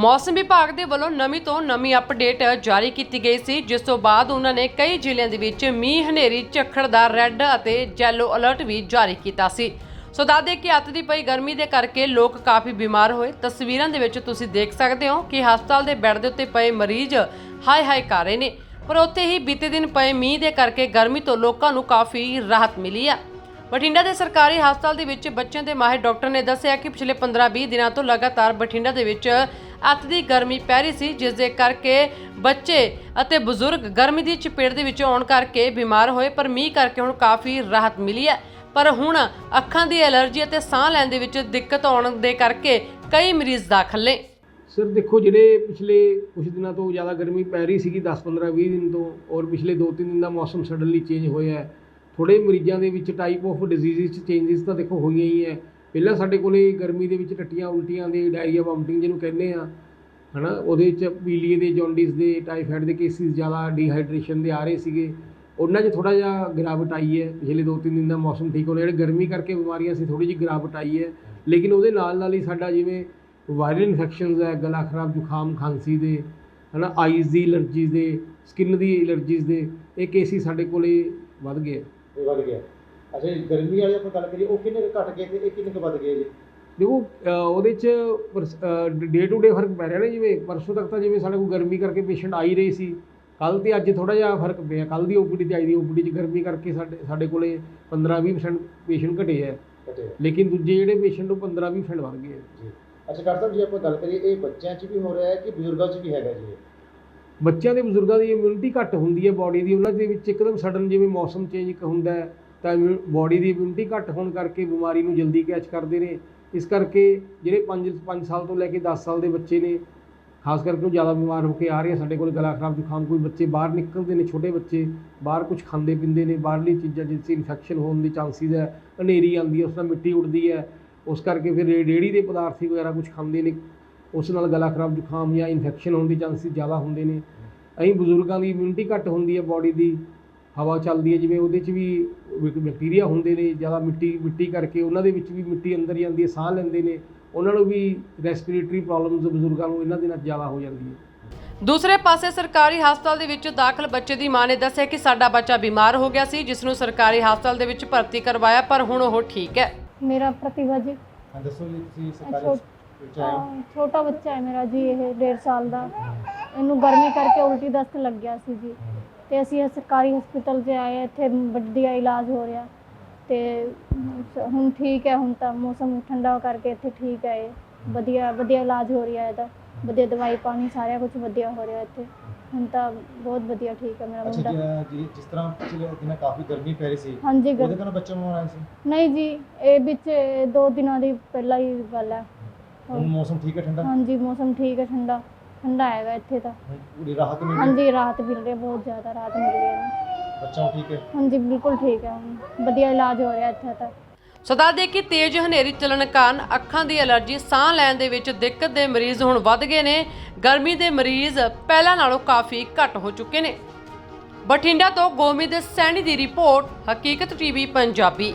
ਮੌਸਮ ਵਿਭਾਗ ਦੇ ਵੱਲੋਂ ਨਵੀਂ ਤੋਂ ਨਵੀਂ ਅਪਡੇਟ ਜਾਰੀ ਕੀਤੀ ਗਈ ਸੀ, ਜਿਸ ਤੋਂ ਬਾਅਦ ਉਹਨਾਂ ਨੇ ਕਈ ਜ਼ਿਲ੍ਹਿਆਂ ਦੇ ਵਿੱਚ ਮੀਂਹ, ਹਨੇਰੀ, ਝੱਖੜ ਦਾ ਰੈੱਡ ਅਤੇ ਯੈਲੋ ਅਲਰਟ ਵੀ ਜਾਰੀ ਕੀਤਾ ਸੀ। ਸੋ ਦੱਸਦੇ ਕਿ ਅੱਤ ਦੀ ਪਈ ਗਰਮੀ ਦੇ ਕਰਕੇ ਲੋਕ ਕਾਫੀ ਬਿਮਾਰ ਹੋਏ। ਤਸਵੀਰਾਂ ਦੇ ਵਿੱਚ ਤੁਸੀਂ ਦੇਖ ਸਕਦੇ ਹੋ ਕਿ ਹਸਪਤਾਲ ਦੇ ਬੈੱਡ ਦੇ ਉੱਤੇ ਪਏ ਮਰੀਜ਼ ਹਾਏ ਹਾਏ ਕਰ ਰਹੇ ਨੇ। ਪਰ ਉੱਥੇ ਹੀ ਬੀਤੇ ਦਿਨ ਪਏ ਮੀਂਹ ਦੇ ਕਰਕੇ ਗਰਮੀ ਤੋਂ ਲੋਕਾਂ ਨੂੰ ਕਾਫੀ ਰਾਹਤ ਮਿਲੀ ਆ। ਬਠਿੰਡਾ ਦੇ ਸਰਕਾਰੀ ਹਸਪਤਾਲ ਦੇ ਵਿੱਚ ਬੱਚਿਆਂ ਦੇ ਮਾਹਿਰ ਡਾਕਟਰ ਨੇ ਦੱਸਿਆ ਕਿ ਪਿਛਲੇ 15-20 ਦਿਨਾਂ ਤੋਂ ਲਗਾਤਾਰ ਬਠਿੰਡਾ ਦੇ ਵਿੱਚ ਅੱਤ ਦੀ ਗਰਮੀ ਪੈ ਰਹੀ ਸੀ, ਜਿਸ ਦੇ ਕਰਕੇ ਬੱਚੇ ਅਤੇ ਬਜ਼ੁਰਗ ਗਰਮੀ ਦੀ ਚਪੇਟ ਦੇ ਵਿੱਚ ਆਉਣ ਕਰਕੇ ਬਿਮਾਰ ਹੋਏ, ਪਰ ਮੀਂਹ ਕਰਕੇ ਹੁਣ ਕਾਫੀ ਰਾਹਤ ਮਿਲੀ ਹੈ। ਪਰ ਹੁਣ ਅੱਖਾਂ ਦੀ ਐਲਰਜੀ ਅਤੇ ਸਾਹ ਲੈਣ ਦੇ ਵਿੱਚ ਦਿੱਕਤ ਆਉਣ ਦੇ ਕਰਕੇ ਕਈ ਮਰੀਜ਼ ਦਾਖਲ ਨੇ। ਸਰ, ਦੇਖੋ ਜਿਹੜੇ ਪਿਛਲੇ ਕੁਝ ਦਿਨਾਂ ਤੋਂ ਜ਼ਿਆਦਾ ਗਰਮੀ ਪੈ ਰਹੀ ਸੀਗੀ 10 15 20 ਦਿਨ ਤੋਂ, ਔਰ ਪਿਛਲੇ 2-3 ਦਿਨ ਦਾ ਮੌਸਮ ਸਡਨਲੀ ਚੇਂਜ ਹੋਇਆ ਹੈ ਥੋੜੇ ਮਰੀਜ਼ਾਂ ਦੇ ਵਿੱਚ ਟਾਈਪ ਆਫ ਡਿਜ਼ੀਜ਼ਸ ਚ ਚੇਂਜਸ ਤਾਂ ਦੇਖੋ ਹੋਈਆਂ ਹੀ ਹੈ। ਪਹਿਲਾਂ ਸਾਡੇ ਕੋਲੇ ਗਰਮੀ ਦੇ ਵਿੱਚ ਟੱਟੀਆਂ ਉਲਟੀਆਂ ਦੇ ਡਾਇਰੀਆ ਵੋਮਟਿੰਗ ਜਿਹਨੂੰ ਕਹਿੰਦੇ ਆ, ਹਨਾ, ਉਹਦੇ ਚ ਪੀਲੀਏ ਦੇ ਜੌਂਡਿਸ ਦੇ ਟਾਈਫਾਈਡ ਦੇ ਕੇਸਿਸ ਜ਼ਿਆਦਾ ਡੀਹਾਈਡਰੇਸ਼ਨ ਦੇ ਆ ਰਹੇ ਸੀਗੇ। ਉਹਨਾਂ 'ਚ ਥੋੜਾ ਜਿਹਾ ਗਿਰਾਵਟ ਆਈ ਹੈ। ਪਿਛਲੇ 2-3 ਦਿਨ ਦਾ ਮੌਸਮ ਠੀਕ ਹੋ ਰਿਹਾ ਜਿਹੜੇ ਗਰਮੀ ਕਰਕੇ ਬਿਮਾਰੀਆਂ ਸੀ ਥੋੜੀ ਜਿਹੀ ਗਿਰਾਵਟ ਆਈ ਹੈ। ਲੇਕਿਨ ਉਹਦੇ ਨਾਲ ਨਾਲ ਹੀ ਸਾਡਾ ਜਿਵੇਂ ਵਾਇਰਲ ਇਨਫੈਕਸ਼ਨਸ ਹੈ, ਗਲਾ ਖਰਾਬ, ਜ਼ੁਕਾਮ, ਖਾਂਸੀ ਦੇ, ਹਨਾ ਆਈਜ਼ ਦੀ ਐਲਰਜੀਜ਼ ਦੇ ਸਕਿਨ ਦੀ ਐਲਰਜੀਜ਼ ਦੇ, ਇਹ ਕੇਸਿਸ ਸਾਡੇ ਕੋਲੇ ਵੱਧ ਗਏ। ਇਹ ਵੱਧ ਗਿਆ। ਅੱਛਾ ਜੀ, ਗਰਮੀ ਵਾਲੀ ਆਪਾਂ ਗੱਲ ਕਰੀਏ ਉਹ ਕਿੰਨੇ ਕੁ ਘਟ ਗਏ ਤੇ ਇਹ ਕਿੰਨੇ ਕੁ ਵੱਧ ਗਏ ਜੀ? ਦੇਖੋ ਉਹਦੇ ਚ ਡੇ ਟੂ ਡੇ ਫ਼ਰਕ ਪੈ ਰਿਹਾ ਨਾ ਜਿਵੇਂ ਪਰਸੋਂ ਤੱਕ ਤਾਂ ਜਿਵੇਂ ਸਾਡੇ ਕੋਲ ਗਰਮੀ ਕਰਕੇ ਪੇਸ਼ੈਂਟ ਆ ਹੀ ਰਹੇ ਸੀ ਕੱਲ ਤੇ ਅੱਜ ਥੋੜਾ ਜਿਹਾ ਫ਼ਰਕ ਪਿਆ ਕੱਲ ਦੀ ਓਪੀਡੀ ਤੇ ਅੱਜ ਦੀ ਓਪੀਡੀ ਚ ਗਰਮੀ ਕਰਕੇ ਸਾਡੇ ਸਾਡੇ ਕੋਲੇ 15-20% ਪੇਸ਼ੈਂਟ ਘਟੇ ਘਟੇ ਲੇਕਿਨ ਦੂਜੇ ਜਿਹੜੇ ਪੇਸ਼ੈਂਟ ਉਹ 15-20% ਵੱਧ ਗਏ ਜੀ। ਅੱਛਾ ਡਾਕਟਰ ਸਾਹਿਬ ਜੀ ਆਪਾਂ ਗੱਲ ਕਰੀਏ ਇਹ ਬੱਚਿਆਂ 'ਚ ਵੀ ਹੋ ਰਿਹਾ ਹੈ ਕਿ ਬਜ਼ੁਰਗਾਂ 'ਚ ਵੀ ਹੈਗਾ ਜੀ ਇਹ? ਬੱਚਿਆਂ ਦੇ ਬਜ਼ੁਰਗਾਂ ਦੀ ਇਮਿਊਨਿਟੀ ਘੱਟ ਹੁੰਦੀ ਹੈ ਬਾਡੀ ਦੀ, ਉਹਨਾਂ ਦੇ ਵਿੱਚ ਇੱਕਦਮ ਸਡਨ ਜਿਵੇਂ ਮੌਸਮ ਚੇਂਜ ਹੁੰਦਾ ਹੈ, ਤਾਂ ਬਾਡੀ ਦੀ ਇਮਿਊਨਿਟੀ ਘੱਟ ਹੋਣ ਕਰਕੇ ਬਿਮਾਰੀ ਨੂੰ ਜਲਦੀ ਕੈਚ ਕਰਦੇ ਨੇ। ਇਸ ਕਰਕੇ ਜਿਹੜੇ 5 5 ਸਾਲ ਤੋਂ ਲੈ ਕੇ 10 ਸਾਲ ਦੇ ਬੱਚੇ ਨੇ, ਖਾਸ ਕਰਕੇ ਉਹ ਜ਼ਿਆਦਾ ਬਿਮਾਰ ਹੋ ਕੇ ਆ ਰਹੇ ਆ, ਸਾਡੇ ਕੋਲ ਗਲਾ ਖਰਾਬ, ਜ਼ੁਕਾਮ, ਕੋਈ ਬੱਚੇ ਬਾਹਰ ਨਿਕਲਦੇ ਨੇ, ਛੋਟੇ ਬੱਚੇ, ਬਾਹਰ ਕੁਝ ਖਾਂਦੇ ਪੀਂਦੇ ਨੇ, ਬਾਹਰਲੀ ਚੀਜ਼ਾਂ ਜਿਸ से ਇਨਫੈਕਸ਼ਨ ਹੋਣ ਦੀ ਚਾਂਸਿਸ ਹੈ, ਹਨੇਰੀ ਆਉਂਦੀ ਹੈ, ਉਸ ਨਾਲ ਮਿੱਟੀ ਉੱਡਦੀ ਹੈ, ਉਸ ਕਰਕੇ ਫਿਰ ਰੇ- ਰੇਹੜੀ ਦੇ ਪਦਾਰਥ ਵਗੈਰਾ ਕੁਝ ਖਾਂਦੇ ਨੇ ਉਸ ਨਾਲ ਗਲਾ ਖਰਾਬ ਜ਼ੁਕਾਮ ਜਾਂ ਇਨਫੈਕਸ਼ਨ ਹੋਣ ਦੀ ਚਾਂਸਿਸ ਜ਼ਿਆਦਾ ਹੁੰਦੇ ਨੇ। ਅਸੀਂ ਬਜ਼ੁਰਗਾਂ ਦੀ ਇਮਿਊਨਿਟੀ ਘੱਟ ਹੁੰਦੀ ਹੈ ਬਾਡੀ ਦੀ ਹਵਾ ਚੱਲਦੀ ਹੈ ਜਿਵੇਂ ਉਹਦੇ 'ਚ ਵੀ ਬੈਕਟੀਰੀਆ ਹੁੰਦੇ ਨੇ ਜ਼ਿਆਦਾ ਮਿੱਟੀ ਮਿੱਟੀ ਕਰਕੇ ਉਹਨਾਂ ਦੇ ਵਿੱਚ ਵੀ ਮਿੱਟੀ ਅੰਦਰ ਜਾਂਦੀ ਹੈ ਸਾਹ ਲੈਂਦੇ ਨੇ। ਉਹਨਾਂ ਨੂੰ ਵੀ ਰੈਸਪੀਰੇਟਰੀ ਪ੍ਰੋਬਲਮਸ ਬਜ਼ੁਰਗਾਂ ਨੂੰ ਇਹਨਾਂ ਦਿਨਾਂ 'ਚ ਜ਼ਿਆਦਾ ਹੋ ਜਾਂਦੀ ਹੈ। ਦੂਸਰੇ ਪਾਸੇ ਸਰਕਾਰੀ ਹਸਪਤਾਲ ਦੇ ਵਿੱਚ ਦਾਖਲ ਬੱਚੇ ਦੀ ਮਾਂ ਨੇ ਦੱਸਿਆ ਕਿ ਸਾਡਾ ਬੱਚਾ ਬਿਮਾਰ ਹੋ ਗਿਆ ਸੀ ਜਿਸ ਨੂੰ ਸਰਕਾਰੀ ਹਸਪਤਾਲ ਦੇ ਵਿੱਚ ਭਰਤੀ ਕਰਵਾਇਆ ਪਰ ਹੁਣ ਉਹ ਠੀਕ ਹੈ। ਮੇਰਾ ਪ੍ਰਤਿਭਾ ਜੀ। ਹਾਂ ਦੱਸੋ ਜੀ ਤੁਸੀਂ ਸਰਕਾਰੀ ਹੋ। ਛੋਟਾ ਬੱਚਾ ਹੈ ਮੇਰਾ ਜੀ ਇਹ 1.5 ਸਾਲ ਦਾ। ਇਹਨੂੰ ਗਰਮੀ ਕਰਕੇ ਉਲਟੀ ਦਸਤ ਲੱਗ ਗਿਆ ਸੀ ਜੀ। ਤੇ ਅਸੀਂ ਇਹ ਸਰਕਾਰੀ ਹਸਪੀਟਲ 'ਚ ਆਏ ਇੱਥੇ ਵਧੀਆ ਇਲਾਜ ਹੋ ਰਿਹਾ। ਤੇ ਹੁਣ ਠੀਕ ਹੈ ਹੁਣ ਤਾਂ ਮੌਸਮ ਠੰਡਾ ਕਰਕੇ ਇੱਥੇ ਠੀਕ ਹੈ ਇਹ। ਵਧੀਆ ਵਧੀਆ ਇਲਾਜ ਹੋ ਰਿਹਾ ਇਹਦਾ। ਵਧੀਆ ਦਵਾਈ ਪਾਣੀ ਸਾਰਾ ਕੁਝ ਵਧੀਆ ਹੋ ਰਿਹਾ ਇੱਥੇ। ਹੁਣ ਤਾਂ ਬਹੁਤ ਵਧੀਆ ਠੀਕ ਹੈ ਮੇਰਾ ਅੱਛਾ ਮੁੰਡਾ। ਜੀ ਜੀ ਜਿਸ ਤਰ੍ਹਾਂ ਪਿਛਲੇ ਦਿਨਾਂ ਕਾਫੀ ਗਰਮੀ ਪੈ ਰਹੀ ਸੀ ਹਾਂਜੀ ਉਹਦੇ ਗਰ- ਕਾਰਨ ਬੱਚੇ ਨੂੰ ਆਏ ਸੀ? ਨਹੀਂ ਜੀ ਇਹ ਵਿੱਚ ਦੋ ਦਿਨਾਂ ਦੀ ਪਹਿਲਾਂ ਹੀ ਗੱਲ ਹੈ। ਹੁਣ ਮੌਸਮ ਠੀਕ ਹੈ ਠੰਡਾ? ਹਾਂਜੀ ਮੌਸਮ ਠੀਕ ਹੈ ਠੰਡਾ। ਠੰਡਾ ਹੈਗਾ ਇੱਥੇ ਤਾਂ। ਪੂਰੀ ਰਾਹਤ ਮਿਲ ਰਹੀ ਹਾਂਜੀ ਰਾਹਤ ਮਿਲ ਰਹੀ ਹੈ ਬਹੁਤ ਜ਼ਿਆਦਾ ਰਾਹਤ ਮਿਲ ਰਹੀ ਹੈ। ਬੱਚਾ ਹੁਣ ਠੀਕ ਹੈ? ਹਾਂਜੀ ਬਿਲਕੁਲ ਠੀਕ ਹੈ। ਹੁਣ ਵਧੀਆ ਇਲਾਜ ਹੋ ਰਿਹਾ ਇੱਥੇ ਤਾਂ। ਸੋ ਦੱਸ ਦਈਏ ਕਿ ਤੇਜ਼ ਹਨੇਰੀ ਚੱਲਣ ਕਾਰਨ ਅੱਖਾਂ ਦੀ ਐਲਰਜੀ ਸਾਹ ਲੈਣ ਦੇ ਵਿੱਚ ਦਿੱਕਤ ਦੇ ਮਰੀਜ਼ ਹੁਣ ਵੱਧ ਗਏ ਨੇ। ਗਰਮੀ ਦੇ ਮਰੀਜ਼ ਪਹਿਲਾਂ ਨਾਲੋਂ ਕਾਫੀ ਘੱਟ ਹੋ ਚੁੱਕੇ ਨੇ। ਬਠਿੰਡਾ ਤੋਂ ਗੋਮੀ ਦੇ ਸੈਣੀ ਦੀ ਰਿਪੋਰਟ ਹਕੀਕਤ ਟੀਵੀ ਪੰਜਾਬੀ।